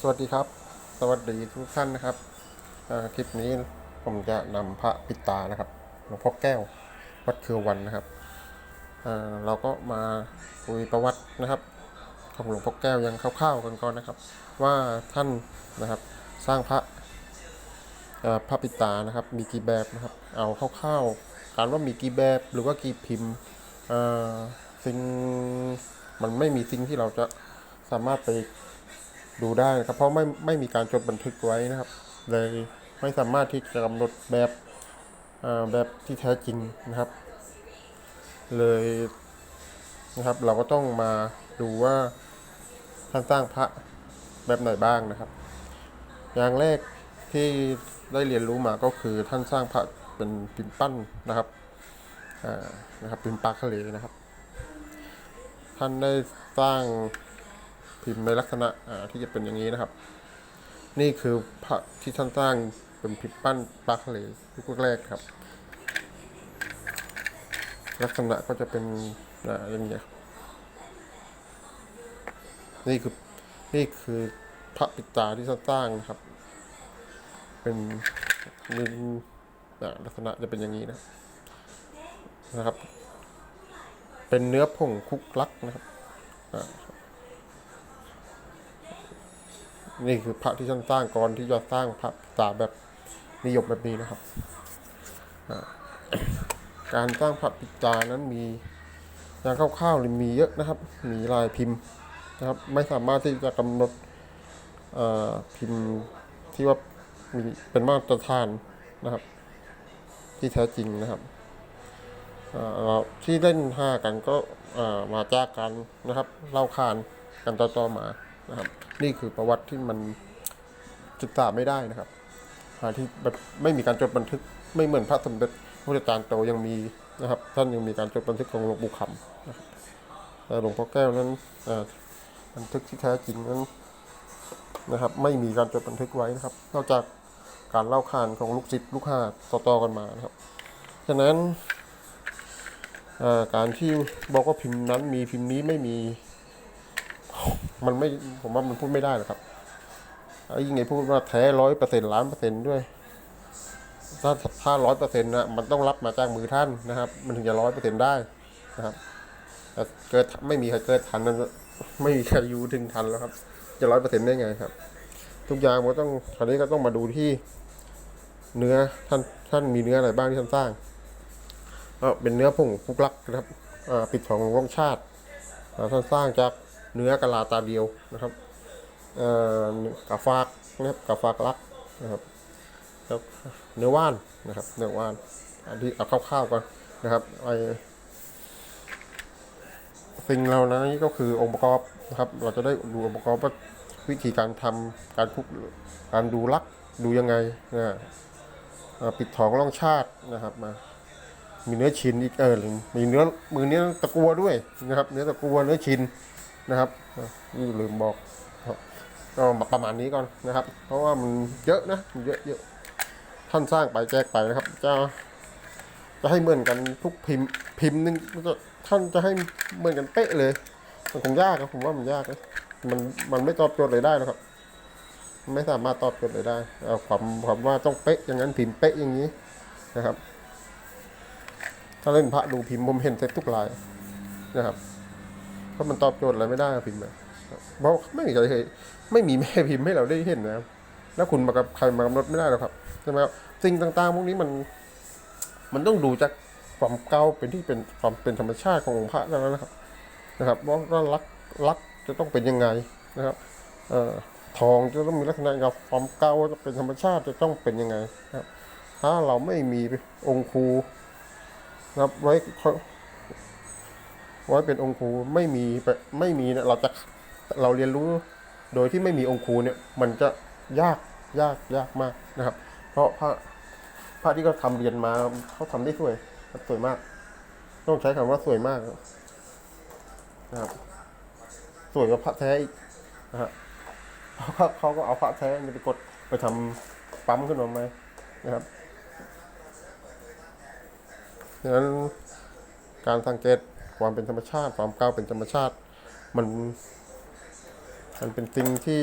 สวัสดีครับ สวัสดีทุกท่านนะครับคลิปนี้ผมจะนำพระปิตานะครับหลวงพ่อแก้ววัดเครือวันนะครับเราก็มาคุยประวัตินะครับของหลวงพ่อแก้วยังคร่าวๆกันก่อนนะครับ ว่าท่านนะครับสร้างพระพระปิตานะครับ มีกี่แบบนะครับ เอาคร่าวๆการว่ามีกี่แบบหรือว่ากี่พิมพ์สิ่งมันไม่มีสิ่งที่เราจะสามารถไป ดูได้นะครับ เพราะไม่ไม่มีการจดบันทึกไว้นะครับ เลยไม่สามารถที่จะกำหนดแบบแบบที่แท้จริงนะครับ เลยนะครับ เราก็ต้องมาดูว่าท่านสร้างพระแบบไหนบ้างนะครับ อย่างแรกที่ได้เรียนรู้มาก็คือท่านสร้างพระเป็นปิ่นปั้นนะครับนะครับปิ่นปลาทะเลนะครับ ท่านได้สร้าง พิมพ์ในลักษณะที่จะเป็นอย่างนี้นะครับ นี่คือพระที่ท่านสร้างเป็นพิมพ์ปั้นปลาทะเลยุคแรกครับ ลักษณะก็จะเป็นอย่างนี้ยนี่คือนี่คือพระปิตาที่ท่านสร้างนะครับ เป็นมีอ่ลักษณะจะเป็นอย่างนี้นะนะครับ เป็นเนื้อผงคลุกคลักนะครับ นี่คือพระที่ท่านสร้างก่อนที่จะสร้างพระตาแบบนิยมแบบนี้นะครับ การสร้างพระปิตานั้นมีอย่างคร่าวๆเลยมีเยอะนะครับ มีลายพิมพ์นะครับ ไม่สามารถที่จะกำหนดพิมพ์ที่ว่ามีเป็นมาตรฐานนะครับ ที่แท้จริงนะครับเราที่เล่นห้ากันก็มาจากกันนะครับเล่าขานกันต่อๆมานะครับ นี่คือประวัติที่มันศึกษาไม่ได้นะครับหาที่แบบไม่มีการจดบันทึกไม่เหมือนพระสมเด็จพระอาจารย์โตยังมีนะครับ ท่านยังมีการจดบันทึกของหลวงปู่คำนะครับแต่หลวงพ่อแก้วนั้นบันทึกที่แท้จริงนั้นนะครับ ไม่มีการจดบันทึกไว้นะครับ นอกจากการเล่าขานของลูกศิษย์ลูกหาต่อๆกันมานะครับฉะนั้นการที่บอกว่าพิมพ์นั้นมีพิมพ์นี้ไม่มี มันไม่ผมว่ามันพูดไม่ได้หรอกครับไอ้ยิ่งไงพูดว่าแท้ร้อยเปอร์เซ็นต์ล้านเปอร์เซ็นต์ด้วย ถ้าถ้าร้อยเปอร์เซ็นต์นะมันต้องรับมาจากมือท่านนะครับ มันถึงจะร้อยเปอร์เซ็นต์ได้นะครับแต่เกิดไม่มีใครเกิดทันนั้นไม่มีใครอยู่ถึงทันแล้วครับ จะร้อยเปอร์เซ็นต์ได้ไงครับ ทุกอย่างมันต้องคราวนี้ก็ต้องมาดูที่เนื้อท่านท่านมีเนื้ออะไรบ้างที่ท่านสร้างก็เป็นเนื้อผงคุกลักนะครับอ่าปิดทองร่องชาติท่านสร้างจาก เนื้อกะลาตาเดียวนะครับกะฟากนะครับกะฟากลักนะครับแล้วเนื้อว่านนะครับเนื้อว่านอันที่เอาคร่าวๆก่อนนะครับไอสิ่งเหล่านั้นก็คือองค์ประกอบนะครับ เราจะได้ดูองค์ประกอบว่าวิธีการทำการคุกการดูลักดูยังไงนะปิดทองร่องชาตินะครับมา มีเนื้อชิ้นอีกเออมีเนื้อมือเนื้อตะกัวด้วยนะครับ เนื้อตะกัวเนื้อชิ้น นะครับนี่ลืมบอกก็ประมาณนี้ก่อนนะครับ เพราะว่ามันเยอะนะเยอะเยอะท่านสร้างไปแจกไปนะครับ จะจะให้เหมือนกันทุกพิมพ์พิมพ์หนึงท่านจะให้เหมือนกันเป๊ะเลยมันคงยากครับผมว่ามันยากนะมันมันไม่ตอบโจทย์เลยได้หรอกครับ ไม่สามารถตอบโจทย์เลยได้เอาความความว่าต้องเป๊ะอย่างนั้นพิมพ์เป๊ะอย่างนี้นะครับ ถ้าเล่นพระดูพิมพ์ผมเห็นเซ็ตทุกลายนะครับ เพราะมันตอบโจทย์อะไรไม่ได้พิมพ์อะเพราะไม่มีใครไม่มีแม่พิมพ์ให้เราได้เห็นนะครับ แล้วคุณมากับใครมากำหนดไม่ได้หรอกครับใช่ไหมครับสิ่งต่างๆ พวกนี้มัน มันต้องดูจากความเก่าเป็นที่เป็นความเป็นธรรมชาติขององค์พระแล้วนะครับ นะครับว่ารักรักจะต้องเป็นยังไงนะครับเอ่อทองจะต้องมีลักษณะกับความเก่าจะเป็นธรรมชาติจะต้องเป็นยังไงนะครับ ถ้าเราไม่มีองค์ครูนะครับไว้ ไว้เป็นองค์ครูไม่มีไม่มีเนี่ยเราจะเราเรียนรู้โดยที่ไม่มีองค์ครูเนี่ยมันจะยากยากยากมากนะครับ เพราะพระพระที่เขาทำเรียนมาเขาทำได้สวยสวยมาก ต้องใช้คำว่าสวยมากนะครับสวยกว่าพระแท้อีกนะฮะเพราะเขาก็เอาพระแท้นี่ไปกดไปทำปั๊มขึ้นมาไหมนะครับดังนั้นการสังเกต ความเป็นธรรมชาติ ความเก่าเป็นธรรมชาติ มันมันเป็นสิ่งที่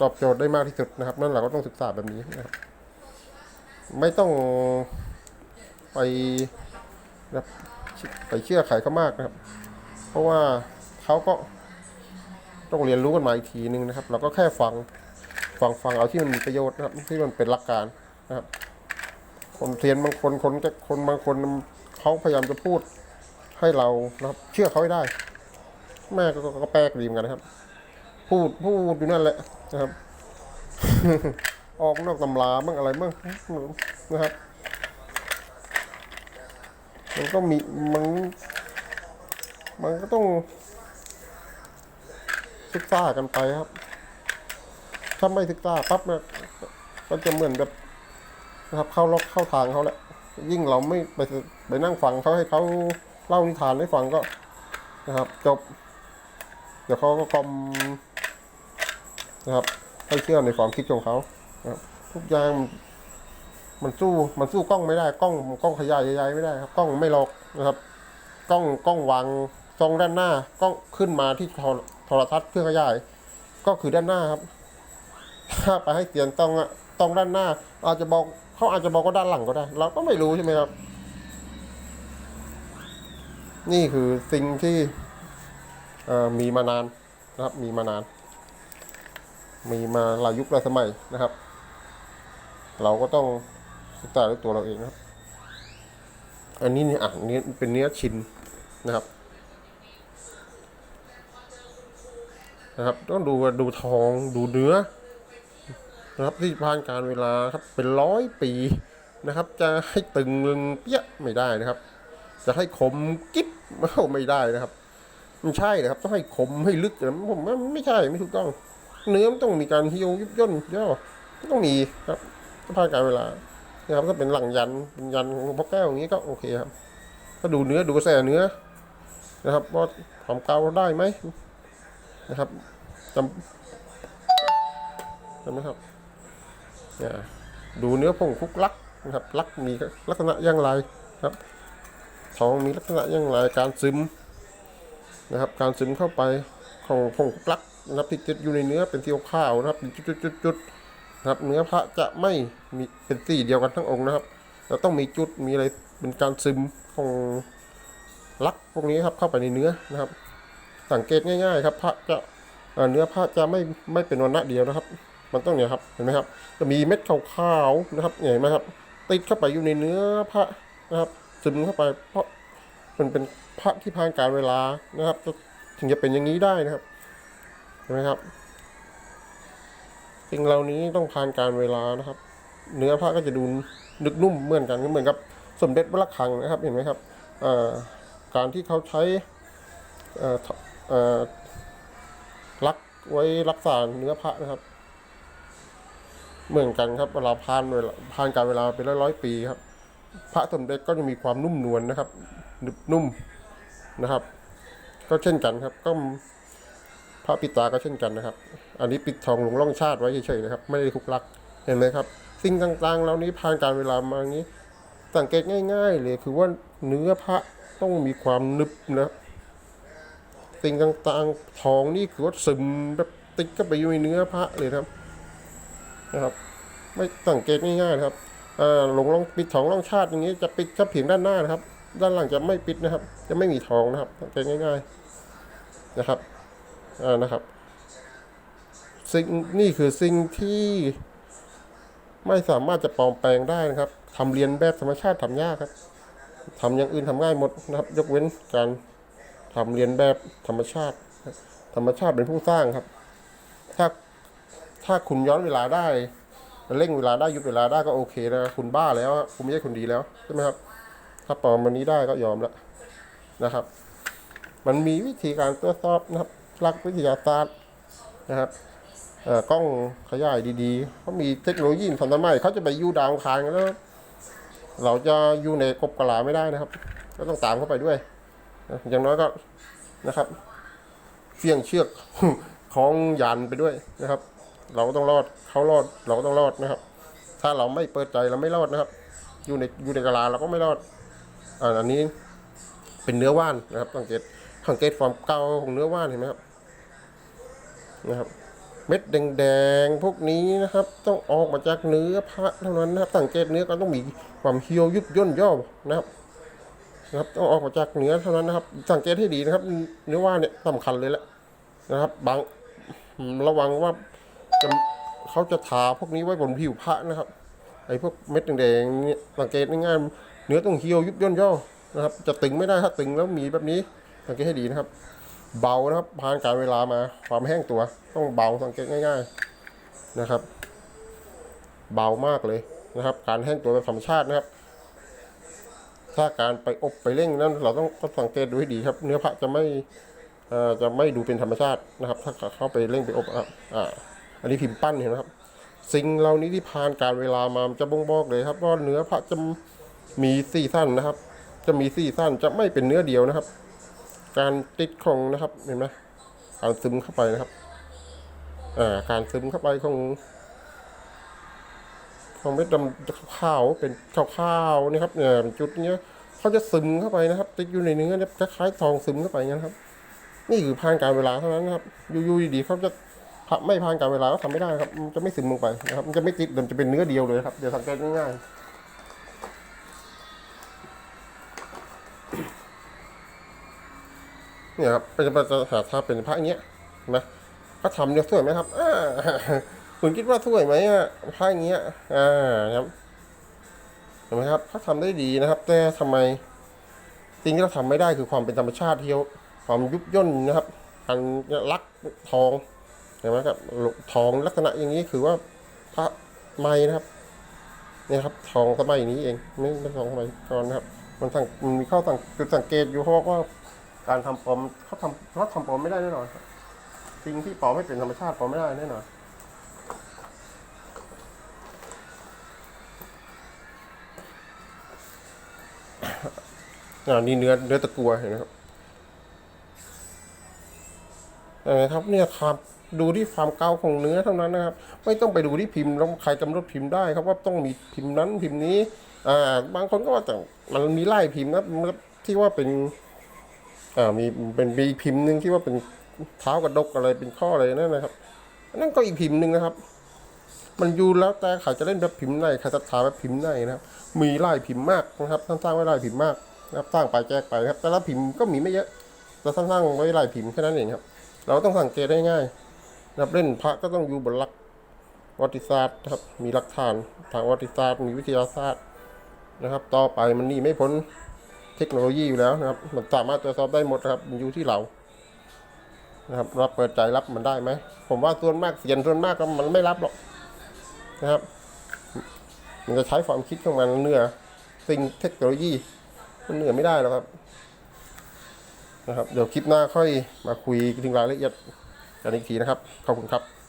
ตอบโจทย์ได้มากที่สุดนะครับ นั่นเราก็ต้องศึกษาแบบนี้นะครับไม่ต้องไปไปเชื่อใครเขามากนะครับ เพราะว่าเขาก็ต้องเรียนรู้กันมาอีกทีนึงนะครับ เราก็แค่ฟังฟังฟังเอาที่มันมีประโยชน์นะครับที่มันเป็นหลักการนะครับ คนเรียนบางคนคนคนบางคนเขาพยายามจะพูด ให้เรานะครับ เชื่อเขาให้ได้ แม่ก็ก็แปลกดีเหมือนกันนะครับ พูดพูดอยู่นั่นแหละนะครับ ออกนอกตำราบ้างอะไรบ้างนะครับมันก็มีมันมันก็ต้องศึกษากันไปครับ ถ้าไม่ศึกษาปั๊บเนี่ยก็จะเหมือนแบบนะครับเข้าล็อกเข้าทางเขาแหละ ยิ่งเราไม่ไปไปนั่งฟังเขาให้เขา เล่านิทานให้ฟังก็นะครับจบเดี๋ยวเขาก็กลอมนะครับให้เชื่อในความคิดของเขานะครับทุกอย่างมันสู้มันสู้กล้องไม่ได้กล้องกล้องขยายใหญ่ๆไม่ได้ครับกล้องไม่หลอกนะครับ กล้องกล้องวางซองด้านหน้ากล้องขึ้นมาที่โทรโทรทัศน์เครื่องขยาย ก็คือด้านหน้าครับ ถ้าไปให้เสียงต้องอะต้องด้านหน้า อาจจะบอกเขาอาจจะบอกว่าด้านหลังก็ได้ เราก็ไม่รู้ใช่ไหมครับ นี่คือสิ่งที่มีมานานนะครับ มีมานาน มีมาหลายยุคหลายสมัยนะครับ เราก็ต้องศึกษาด้วยตัวเราเองนะครับ อันนี้เนี่ยอะนี้เป็นเนื้อชิ้นนะครับ นะครับ ต้องดูดูทองดูเนื้อนะครับที่ผ่านการเวลาครับเป็นร้อยปีนะครับ จะให้ตึงลึงเปี้ยไม่ได้นะครับ จะให้คมกิ๊บไม่ได้นะครับมันใช่นะครับ ต้องให้คมให้ลึกนะผมว่าไม่ใช่ไม่ถูกต้อง เนื้อมันต้องมีการเหี่ยวยุบย่นย่อต้องมีครับถ้าผ่านการเวลานะครับถ้าเป็นหลังยันเป็นยันของหลวงพ่อแก้วอย่างนี้ก็โอเคครับ ก็ดูเนื้อดูกระแสเนื้อนะครับว่าความเกาได้ไหมนะครับจำจำไหมครับเนี่ยดูเนื้อผงคุกลักนะครับ ลักมีลักษณะอย่างไรครับ ทองมีลักษณะอย่างไรการซึมนะครับ การซึมเข้าไปของผงปลักนะครับที่ติดอยู่ในเนื้อเป็นสีขาวนะครับเป็นจุดๆๆนะครับ เนื้อพระจะไม่มีเป็นสีเดียวกันทั้งองค์นะครับเราต้องมีจุดมีอะไรเป็นการซึมของลักพวกนี้ครับเข้าไปในเนื้อนะครับ สังเกตง่าย ๆ ครับพระจะเนื้อพระจะไม่ไม่เป็นวันณะเดียวนะครับ มันต้องเนี่ยครับเห็นไหมครับจะมีเม็ดขาวๆนะครับเห็นไหมครับติดเข้าไปอยู่ในเนื้อพระนะครับ ซึมเข้าไป เพราะมันเป็นพระที่ผ่านการเวลานะครับจะถึงจะเป็นอย่างนี้ได้นะครับเห็นไหมครับสิ่งเหล่านี้ต้องผ่านการเวลานะครับ เนื้อพระก็จะดูนึกนุ่มเหมือนกันก็เหมือนกับสมเด็จพระคังนะครับ เห็นไหมครับการที่เขาใช้รักไว้รักษาเนื้อพระนะครับ เหมือนกันครับเวลาผ่านเวลาผ่านการเวลาเป็นร้อยร้อยปีครับ พระสมเด็จก็จะมีความนุ่มนวลนะครับหนึบนุ่มนะครับ ก็เช่นกันครับ ก็พระปิตาก็เช่นกันนะครับ อันนี้ปิดทองหลวงร่องชาติไว้เฉยๆนะครับ ไม่ได้คุกลักเห็นไหมครับ สิ่งต่างๆเหล่านี้ผ่านการเวลามาอย่างนี้ สังเกตง่าย ๆ เลยคือว่าเนื้อพระต้องมีความนึบนะสิ่งต่างๆทองนี่คือว่าซึมแบบติดเข้าไปอยู่ในเนื้อพระเลยนะครับ นะครับ ไม่สังเกตง่ายๆนะครับ หลงลองปิดทองล่องชาติอย่างนี้จะปิดแค่เพียงด้านหน้านะครับ ด้านหลังจะไม่ปิดนะครับ จะไม่มีทองนะครับสังเกตง่าย ๆนะครับอ่านะครับ สิ่งนี่คือสิ่งที่ไม่สามารถจะปลอมแปลงได้นะครับทำเรียนแบบธรรมชาติทำยากครับทำอย่างอื่นทำง่ายหมดนะครับ ยกเว้นการทำเรียนแบบธรรมชาติ ธรรมชาติเป็นผู้สร้างครับ ถ้าถ้าคุณย้อนเวลาได้ เร่งเวลาได้ยุบเวลาได้ก็โอเคนะคุณบ้าแล้วคุณไม่ใช่คนดีแล้วใช่ไหมครับ ถ้าปลอมวันนี้ได้ก็ยอมแล้วนะครับ มันมีวิธีการตรวจสอบนะครับหลักวิทยาศาสตร์นะครับกล้องขยายดีๆเขามีเทคโนโลยีทันสมัยเขาจะไปยู่ดาวคารกันแล้ว เราจะอยู่ในกบกะลาไม่ได้นะครับ ก็ต้องตามเข้าไปด้วย อย่างน้อยก็นะครับเสี่ยงเชือกของยันไปด้วยนะครับ เราก็ต้องรอดเขารอดเราก็ต้องรอดนะครับ ถ้าเราไม่เปิดใจเราไม่รอดนะครับ อยู่ในอยู่ในกะลาเราก็ไม่รอดอันนี้เป็นเนื้อว่านนะครับสังเกตสังเกตความเก่าของเนื้อว่านเห็นไหมครับนะครับ เม็ดแดงๆพวกนี้นะครับ ต้องออกมาจากเนื้อพระเท่านั้นนะครับ สังเกตเนื้อก็ต้องมีความเหี่ยวยุบย่นย่อนะครับนะครับต้องออกมาจากเนื้อเท่านั้นนะครับ สังเกตให้ดีนะครับ เนื้อว่าเนี่ยสำคัญเลยแหละนะครับบางระวังว่า จะเขาจะทาพวกนี้ไว้บนผิวพระนะครับไอ้พวกเม็ดแดงๆเนี่ยสังเกตง่ายๆเนื้อต้องเหี่ยวยุบย่นย่อนะครับ จะตึงไม่ได้ถ้าตึงแล้วมีแบบนี้สังเกตให้ดีนะครับ เบานะครับผ่านการเวลามาความแห้งตัว ต้องเบาสังเกตง่าย ๆนะครับ เบามากเลยนะครับ การแห้งตัวแบบธรรมชาตินะครับ ถ้าการไปอบไปเร่งนั้น เราต้องก็สังเกตดูให้ดีครับ เนื้อพระจะไม่อ่อจะไม่ดูเป็นธรรมชาตินะครับ ถ้าเข้าไปเร่งไปอบอะอ่า อันนี้พิมพ์ปั้นเห็นไหมครับ สิ่งเหล่านี้ที่ผ่านการเวลามามันจะบ่งบอกเลยครับว่าเนื้อพระจะมีสี่สั้นนะครับ จะมีสี่สั้นจะไม่เป็นเนื้อเดียวนะครับ การติดของนะครับเห็นไหมการซึมเข้าไปนะครับอ่าการซึมเข้าไปของของเม็ดดำขาวเป็นขาวๆนะครับเนี่ยจุดเนี้ยเขาจะซึมเข้าไปนะครับ ติดอยู่ในเนื้อเนี่ยคล้ายๆทองซึมเข้าไปอย่างนั้นครับ นี่คือผ่านการเวลาเท่านั้นครับอยู่ๆดีๆเขาจะ ไม่ผ่านการเวลาก็ทำไม่ได้ครับมันจะไม่ซึมลงไปนะครับ มันจะไม่ติดมันจะเป็นเนื้อเดียวเลยครับ เดี๋ยวสังเกตง่ายๆเนี่ยครับเป็นภาษาถ้าเป็นพระอย่างเงี้ยเห็นไหมพระทำเนี่ยสวยไหมครับอคุณคิดว่าสวยไหมอะพระอย่างเงี้ยอ่าครับเห็นไหมครับพระทำได้ดีนะครับ แต่ทำไมสิ่งที่เราทำไม่ได้คือความเป็นธรรมชาติที่เขาความยุบย่นนะครับการลักทอง เห็นไหมครับทองลักษณะอย่างนี้คือว่าพระไม้นะครับเนี่ยครับ ทองสมัยนี้เองไม่ไม่ทองสมัยก่อนนะครับ มันสังมันมีข้อสังจุดสังเกตอยู่เพราะว่าการทำปลอมเขาทำเขาทำปลอมไม่ได้แน่นอนครับสิ่งที่ปลอมไม่เป็นธรรมชาติปลอมไม่ได้แน่นอนอ่านี่เนื้อเนื้อตะกัวเห็นไหมครับเห็นไหมครับเนี่ยครับ ดูที่ความเก่าของเนื้อเท่านั้นนะครับ ไม่ต้องไปดูที่พิมพ์แล้วใครกำหนดพิมพ์ได้ครับว่าต้องมีพิมพ์นั้นพิมพ์นี้ อ่า บางคนก็ว่าแต่มันมีไล่พิมพ์นะที่ว่าเป็น อ่ามีเป็นมีพิมพ์หนึ่งที่ว่าเป็นเท้ากระดกอะไรเป็นข้ออะไรนั่นนะครับนั่นก็อีกพิมพ์หนึ่งนะครับ มันอยู่แล้วแต่ใครจะเล่นแบบพิมพ์ไหนใครจะทาแบบพิมพ์ไหนนะครับ มีไล่พิมพ์มากนะครับท่านสร้างไว้ไล่พิมพ์มากนะครับสร้างไปแจกไปนะครับ แต่ละพิมพ์ก็มีไม่เยอะแต่ท่าสร้างไว้ไล่พิมพ์แค่นั้นเองครับ เราต้องสังเกตได้ง่าย รับเล่นพระก็ต้องอยู่บนหลักวัติศาสตร์นะครับ มีหลักฐานทางวัติศาสตร์ มีวิทยาศาสตร์นะครับ ต่อไปมันหนี่ไม่พ้นเทคโนโลยีอยู่แล้วนะครับ มันสามารถตรวจสอบได้หมดครับมันอยู่ที่เรานะครับเราเปิดใจรับมันได้ไหมผมว่าส่วนมากเสียนส่วนมากก็มันไม่รับหรอกนะครับ มันจะใช้ความคิดของมันเหนือสิ่งเทคโนโลยี มันเหนือไม่ได้หรอกครับนะครับ เดี๋ยวคลิปหน้าค่อยมาคุยถึงรายละเอียด กันอีกทีนะครับ ขอบคุณครับ